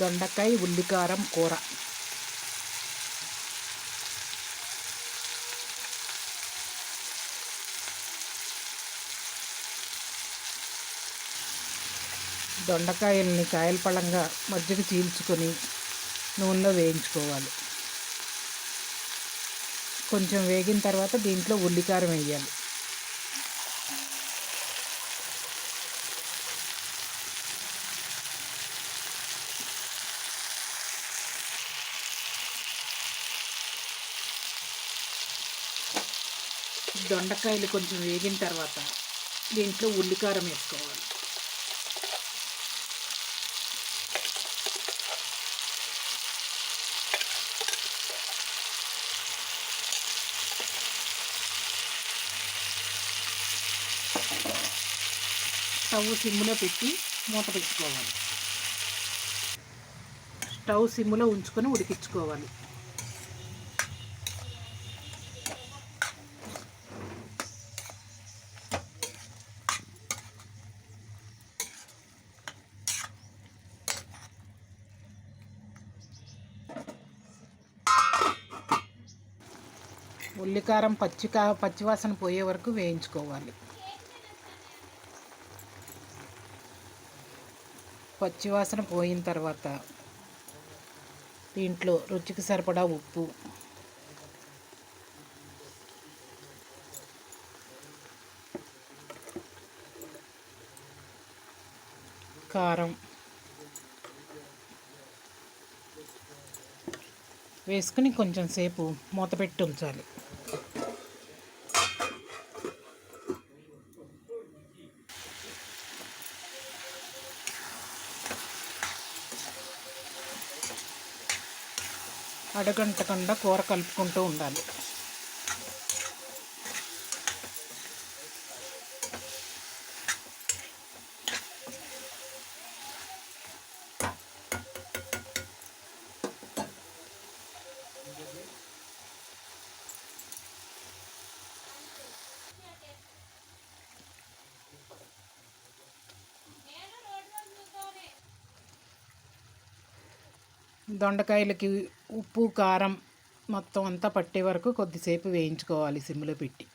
దొండకాయ ఉల్లికారం కూర. దొండకాయల్ని కాయల పళ్ళంగా మజ్జిగ చీల్చుకొని నూనెలో వేయించుకోవాలి. కొంచెం వేగిన తర్వాత దీంట్లో ఉల్లికారం వేయాలి. దొండకాయలు కొంచెం వేగిన తర్వాత దీంట్లో ఉల్లికారం వేసుకోవాలి. స్టవ్ సిమ్లో పెట్టి మూత పెట్టుకోవాలి. స్టవ్ సిమ్లో ఉంచుకొని ఉడికించుకోవాలి. ఉల్లికారం పచ్చికా పచ్చివాసన పోయే వరకు వేయించుకోవాలి. పచ్చివాసన పోయిన తర్వాత దీంట్లో రుచికి సరిపడా ఉప్పు. కారం. వేసుకుని కొంచెం సేపు మూత పెట్టి ఉంచాలి. అడగంటకుండా కూర కలుపుకుంటూ ఉండాలి. దొండకాయలకి ఉప్పు కారం మొత్తం అంతా పట్టే వరకు కొద్దిసేపు వేయించుకోవాలి సిమ్లో పెట్టి.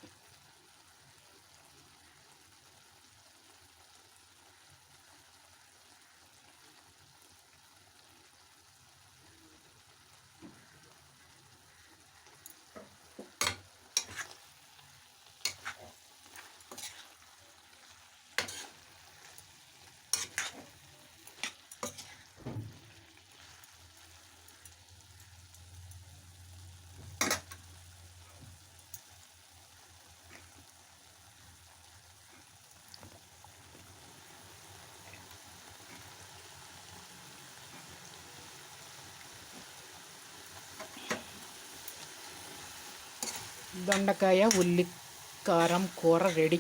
దొండకాయ ఉల్లి కారం కూర రెడీ.